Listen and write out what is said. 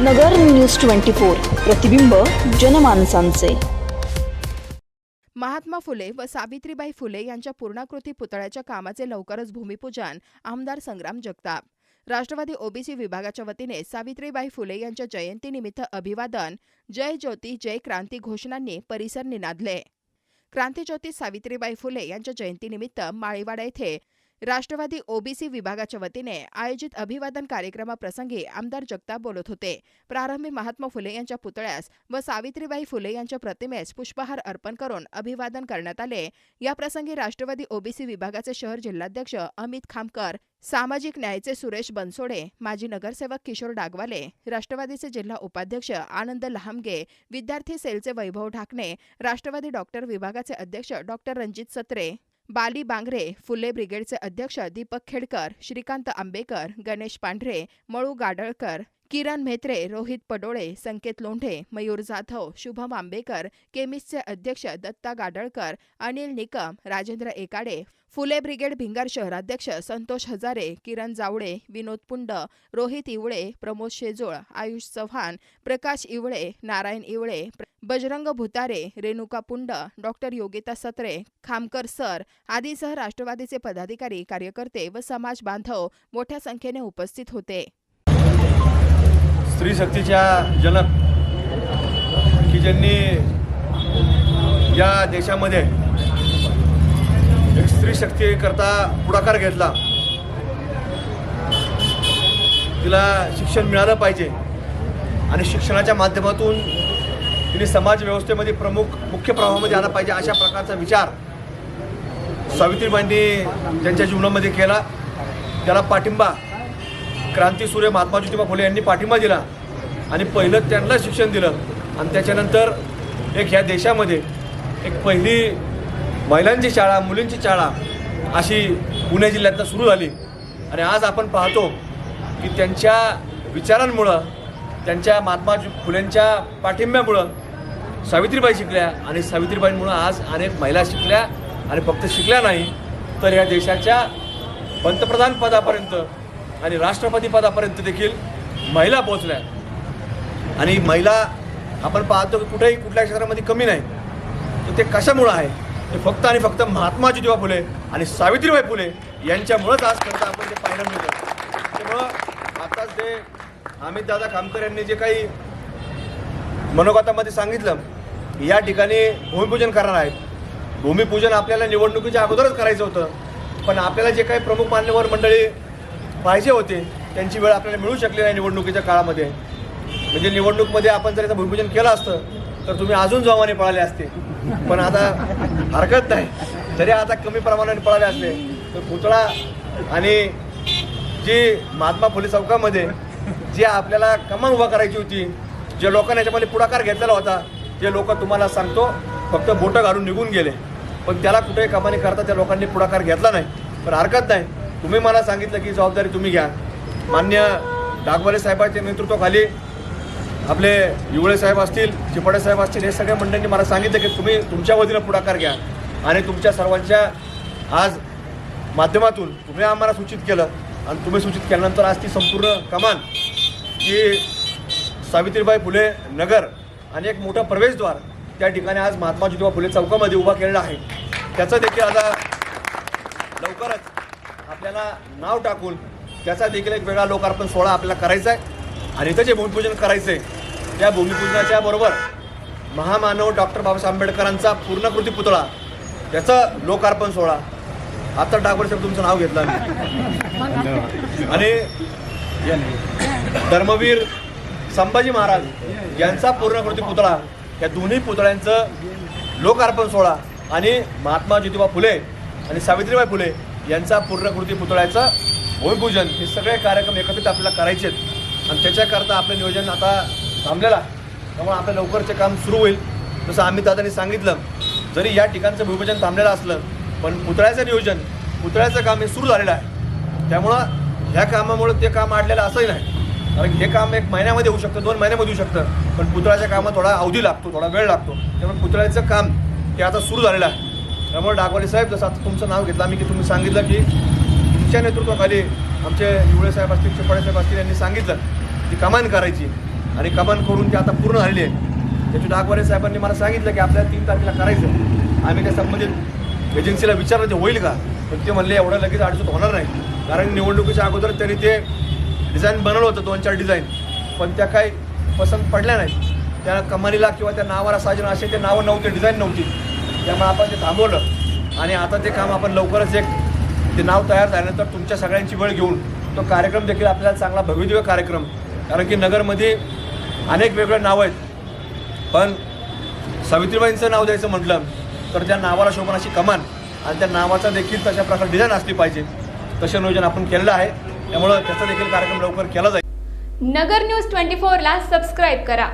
नगर news twenty four प्रतिबिंब जनमानसांचे. महात्मा फुले व सावित्रीबाई फुले यांच्या पूर्णाकृती पुतळ्याच्या कामाचे लवकरच भूमिपूजन आमदार संग्राम जगताप. राष्ट्रवादी ओबीसी विभागाच्या वतीने सावित्रीबाई फुले यांच्या जयंतीनिमित्त अभिवादन जय ज्योती जय क्रांती घोषणांनी परिसर निनादले. क्रांतीज्योती सावित्रीबाई फुले यांच्या जयंतीनिमित्त माळीवाडा येथे राष्ट्रवादी ओबीसी विभागाच्या वतीने आयोजित अभिवादन कार्यक्रमाप्रसंगी आमदार जगताप बोलत होते. प्रारंभी महात्मा फुले यांच्या पुतळ्यास व सावित्रीबाई फुले यांच्या प्रतिमेस पुष्पहार अर्पण करून अभिवादन करण्यात आले. याप्रसंगी राष्ट्रवादी ओबीसी विभागाचे शहर जिल्हाध्यक्ष अमित खामकर सामाजिक न्यायाचे सुरेश बनसोडे माजी नगरसेवक किशोर डागवाले राष्ट्रवादीचे जिल्हा उपाध्यक्ष आनंद लहामगे विद्यार्थी सेलचे वैभव ढाकणे राष्ट्रवादी डॉक्टर विभागाचे अध्यक्ष डॉक्टर रणजित सत्रे बाली बांगरे फुले ब्रिगेडचे अध्यक्ष दीपक खेडकर श्रीकांत आंबेकर गणेश पांढरे मळू गाडळकर किरण म्हेत्रे रोहित पडोळे संकेत लोंढे मयूर जाधव शुभम आंबेकर केमिसचे अध्यक्ष दत्ता गाडळकर अनिल निकम राजेंद्र एकाडे फुले ब्रिगेड भिंगार शहराध्यक्ष संतोष हजारे किरण जावळे विनोद पुंड रोहित इवळे प्रमोद शेजोळ आयुष चव्हाण प्रकाश इवळे नारायण इवळे बजरंग भुतारे रेणुका पुंड डॉक्टर योगिता सत्रे खामकर सर आदीसह राष्ट्रवादीचे पदाधिकारी कार्यकर्ते व समाज बांधव मोठ्या संख्येने उपस्थित होते. स्त्री शक्तीच्या जनक की ज्यांनी या देशामध्ये एक स्त्री शक्तीकरता पुढाकार घेतला तिला शिक्षण मिळालं पाहिजे आणि शिक्षणाच्या माध्यमातून तिने समाज व्यवस्थेमध्ये प्रमुख मुख्य प्रवाहामध्ये आला पाहिजे अशा प्रकारचा विचार सावित्रीबाईंनी त्यांच्या जीवनामध्ये केला. त्याला पाठिंबा क्रांतीसूर्य महात्मा ज्योतिबा फुले यांनी पाठिंबा दिला आणि पहिलं त्यांना शिक्षण दिलं. आणि त्याच्यानंतर एक ह्या देशामध्ये एक पहिली महिलांची शाळा मुलींची शाळा अशी पुणे जिल्ह्यातनं सुरू झाली. आणि आज आपण पाहतो की त्यांच्या विचारांमुळं त्यांच्या महात्मा फुलेंच्या पाठिंब्यामुळं सावित्रीबाई शिकल्या आणि सावित्रीबाईंमुळं आज अनेक महिला शिकल्या आणि फक्त शिकल्या नाही तर या देशाच्या पंतप्रधान पदापर्यंत आणि राष्ट्रपती पदापर्यंत देखील महिला पोहोचल्या. आणि महिला आपण पाहतो की कुठेही कुठल्या क्षेत्रामध्ये कमी नाही. तर ते कशामुळं आहे? ते फक्त आणि फक्त महात्मा ज्योतिबा फुले आणि सावित्रीबाई फुले यांच्यामुळंच आज खरं आपण ते पाहायला मिळतं त्यामुळं आताच ते अमित दादा खामकर यांनी जे काही मनोगतामध्ये सांगितलं या ठिकाणी भूमिपूजन करणार आहेत. भूमिपूजन आपल्याला निवडणुकीच्या अगोदरच करायचं होतं. पण आपल्याला जे काही प्रमुख मान्यवर मंडळी पाहिजे होते त्यांची वेळ आपल्याला मिळू शकली नाही निवडणुकीच्या काळामध्ये. म्हणजे निवडणूकमध्ये आपण जर याचं भूमिपूजन केलं असतं तर तुम्ही अजून जोमाने पळाले असते. पण आता हरकत नाही. जरी आता कमी प्रमाणाने पळाले असले तर पुतळा आणि जी महात्मा फुले चौकामध्ये जी आपल्याला कमान उभा करायची होती जे लोकांनी याच्यामध्ये पुढाकार घेतलेला होता जे लोक तुम्हाला सांगतो फक्त बोटं घालून निघून गेले. पण त्याला कुठेही कमानी करता त्या लोकांनी पुढाकार घेतला नाही. पण हरकत नाही. तुम्ही मला सांगितलं की जबाबदारी तुम्ही घ्या. मान्य डागवाले साहेबांच्या नेतृत्वाखाली आपले युवळे साहेब असतील चिपाडे साहेब असतील हे सगळ्या मंडळींनी मला सांगितलं की तुम्ही तुमच्या वतीनं पुढाकार घ्या. आणि तुमच्या सर्वांच्या आज माध्यमातून तुम्ही आम्हाला सूचित केलं आणि तुम्ही सूचित केल्यानंतर आज ती संपूर्ण कमान की सावित्रीबाई फुले नगर आणि एक मोठं प्रवेशद्वार त्या ठिकाणी आज महात्मा ज्योतिबा फुले चौकामध्ये उभा केलेला आहे. त्याचं देखील आता लवकरच आपल्याला नाव टाकून त्याचा देखील एक वेगळा लोकार्पण सोहळा आपल्याला करायचा आहे. आणि इथं जे भूमिपूजन करायचं आहे त्या भूमिपूजनाच्या बरोबर महामानव डॉक्टर बाबासाहेब आंबेडकरांचा पूर्णकृती पुतळा त्याचं लोकार्पण सोहळा. आता डागवर साहेब तुमचं नाव घेतलं. आणि धर्मवीर संभाजी महाराज यांचा पूर्णकृती पुतळा या दोन्ही पुतळ्यांचं लोकार्पण सोहळा आणि महात्मा ज्योतिबा फुले आणि सावित्रीबाई फुले यांचा पूर्णकृती पुतळ्याचं भूमिपूजन हे सगळे कार्यक्रम एकत्रित आपल्याला करायचे आहेत आणि त्याच्याकरता आपलं नियोजन आता थांबलेलं आहे. त्यामुळे आपलं लवकरचे काम सुरू होईल. जसं आम्ही दादांनी सांगितलं जरी या ठिकाणचं भूमिपूजन थांबलेलं असलं पण पुतळ्याचं नियोजन पुतळ्याचं काम हे सुरू झालेलं आहे. त्यामुळं ह्या कामामुळं ते काम आडलेलं असंही नाही. कारण हे काम एक महिन्यामध्ये होऊ शकतं दोन महिन्यामध्ये होऊ शकतं. पण पुतळ्याच्या कामात थोडा अवधी लागतो थोडा वेळ लागतो. त्यामुळे पुतळ्याचं काम हे आता सुरू झालेलं आहे. रमण डागवाले साहेब जसं आता तुमचं नाव घेतलं आम्ही की तुम्ही सांगितलं की तुमच्या नेतृत्वाखाली आमचे युवळे साहेब असतील चिपाडे साहेब असतील यांनी सांगितलं की कमान करायची. आणि कमान करून ती आता पूर्ण झालेली आहे. त्याची डागवाले साहेबांनी मला सांगितलं की आपल्याला तीन तारखेला करायचं आम्ही त्या संबंधित एजन्सीला विचारलं ते होईल का? पण ते म्हणले एवढं लगेच अडचण होणार नाही. कारण निवडणुकीच्या अगोदर त्यांनी ते डिझाईन बनवलं होतं दोन चार डिझाईन पण त्या काही पसंत पडल्या नाही त्या कमानीला किंवा त्या नावाला साजन असे ते नावं नव्हते डिझाईन नव्हती. त्यामुळे आपण ते थांबवलं. आणि आता ते काम आपण लवकरच एक ते नाव तयार झाल्यानंतर तुमच्या सगळ्यांची वेळ घेऊन तो कार्यक्रम देखील आपल्याला चांगला भव्यदिव्य कार्यक्रम. कारण की नगरमध्ये अनेक वेगळे नावं आहेत. पण सावित्रीबाईंचं नाव द्यायचं म्हटलं तर त्या नावाला शोभन अशी कमान आणि त्या नावाचा देखील तशा प्रकारे डिझाईन असली पाहिजे. तसे नियोजन आपण केलेलं आहे. त्यामुळं त्याचा देखील कार्यक्रम लवकर केला जाईल. नगर न्यूज ट्वेंटी फोरला सबस्क्राईब करा.